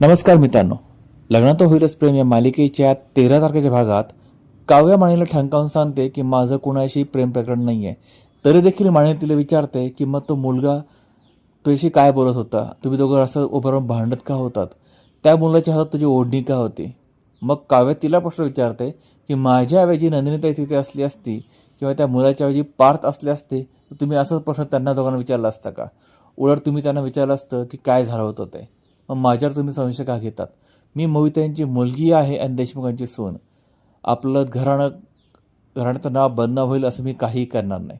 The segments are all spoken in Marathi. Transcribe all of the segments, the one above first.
नमस्कार मित्रांनो. लग्नात होईलच प्रेम या मालिकेच्या तेरा तारखेच्या भागात काव्या माणीला ठणकावून सांगते की माझं कुणाशी प्रेम प्रकरण नाही आहे तरी देखील माणी तिला विचारते की मग तो मुलगा तुझ्याशी काय बोलत होता? तुम्ही दोघं असं उभं राहून भांडत का होतात? त्या मुलाच्या हातात तुझी ओढणी का होती? मग काव्या तिला प्रश्न विचारते की माझ्या ऐवजी नंदिनीताई तिथे असली असती किंवा त्या मुलाच्या ऐवजी पार्थ असले असते तर तुम्ही असंच प्रश्न त्यांना दोघांना विचारला असता का? उलट तुम्ही त्यांना विचारलं असतं की काय झालं होतं ते? मग माझ्यावर तुम्ही संशय का घेतात? मी मोहित्यांची मुलगी आहे आणि देशमुखांची सून. आपलं घराणं घराण्याचं नाव बदनाम होईल असं मी काहीही करणार नाही.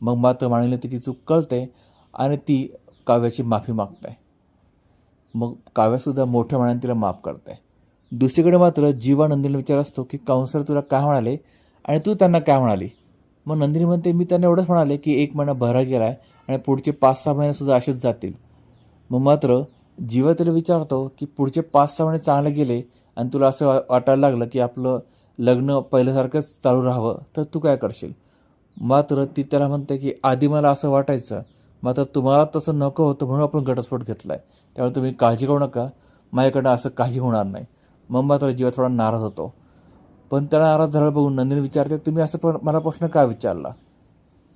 मग मात्र माणीला तिची चूक कळते आणि ती काव्याची माफी मागते. मग काव्यासुद्धा मोठ्या मनाने तिला माफ करते. दुसरीकडे मात्र जीवा नंदिनीला विचार असतो की काउन्सलर तुला काय म्हणाले आणि तू त्यांना काय म्हणाली? मग नंदिनी म्हणते मी त्यांना एवढंच म्हणाले की एक महिना भरा गेला आहे आणि पुढचे पाच सहा महिनेसुद्धा असेच जातील. मग मात्र जीवा तिला विचारतो की पुढचे पाच सहा महिने चांगले गेले आणि तुला असं वा- वाटायला लागलं की आपलं लग्न पहिल्यासारखंच चालू राहावं तर तू काय करशील? मात्र ती त्याला म्हणते की आधी मला असं वाटायचं मात्र तुम्हाला तसं नको होतं म्हणून आपण घटस्फोट घेतला आहे त्यामुळे तुम्ही काळजी करू नका. माझ्याकडं असं काही होणार नाही. मग मात्र जीवा थोडा नाराज होतो. पण त्याला नाराज झाला बघून नंदिनी विचारते तुम्ही असं पण मला प्रश्न का विचारला?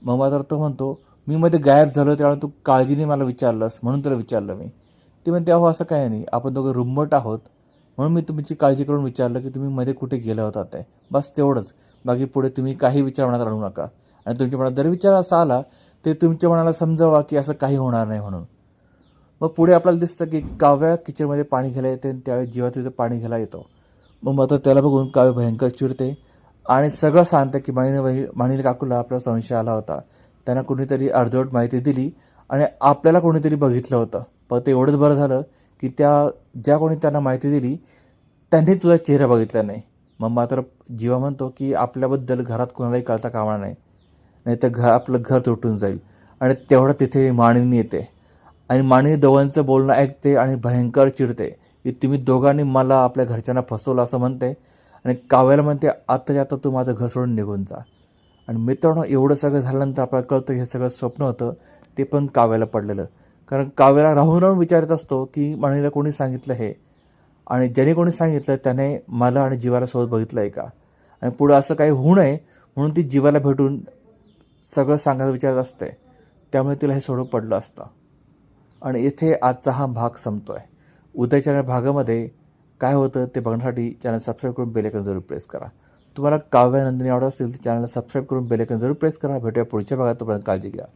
मग मात्र तो म्हणतो मी मध्ये गायब झालो त्यावेळेला तू काळजीने मला विचारलंस म्हणून तुला विचारलं मी. ती म्हणते अहो असं काय नाही. आपण दोघं रुंबट आहोत. म्हणून मी तुमची काळजी करून विचारलं की तुम्ही मध्ये कुठे गेला होता ते. बस तेवढंच. बाकी पुढे तुम्ही काही विचार मनात आणू नका. आणि तुमच्या मनात जर विचार असा आला ते तुमच्या मनाला समजावा की असं काही होणार नाही म्हणून. मग पुढे आपल्याला दिसतं की काव्या किचनमध्ये पाणी घ्यायला येते आणि त्यावेळी जीवात तिथं पाणी घ्यायला येतो. मग मात्र त्याला बघून काव्य भयंकर चिडते आणि सगळं सांगतं की माणीने माणीने काकूला आपला संशय आला होता. त्यांना कुणीतरी अर्धवट माहिती दिली. आणि आपल्याला कोणीतरी बघितलं होतं. पण ते एवढंच बरं झालं की त्या ज्या कोणी त्यांना माहिती दिली त्यांनी तुझा चेहरा बघितला नाही. मग मात्र जीवा म्हणतो की आपल्याबद्दल घरात कोणालाही कळता कामा नाही नाही तर घर आपलं घर तुटून जाईल. आणि तेवढं तिथे माणिनी येते. आणि माणिनी दोघांचं बोलणं ऐकते आणि भयंकर चिडते की तुम्ही दोघांनी मला आपल्या घरच्यांना फसवलं असं म्हणते आणि काव्याला म्हणते आत्ताच्या आता तू माझं घर सोडून निघून जा. आणि मित्रांनो एवढं सगळं झाल्यानंतर आपल्याला कळतं हे सगळं स्वप्न होतं ते पण काव्याला पडलेलं. कारण काव्याला राहून राहून विचारत असतो की माणीला कोणी सांगितलं हे? आणि ज्याने कोणी सांगितलं त्याने मला आणि जीवाला सोबत बघितलं आहे का? आणि पुढं असं काही होऊ नये म्हणून ती जीवाला भेटून सगळं सांगायला विचारत असते. त्यामुळे तिला हे सोडून पडलं असतं. आणि इथे आजचा हा भाग संपतो आहे उद्याच्या भागामध्ये काय होतं ते बघण्यासाठी चॅनल सबस्क्राईब करून बेलेकन जरूर प्रेस करा. तुम्हाला काव्यानंदिनी आवडत असेल तर चॅनलला सबस्क्राईब करून बेलेकन जरूर प्रेस करा. भेटूया पुढच्या भागात. तोपर्यंत काळजी घ्या.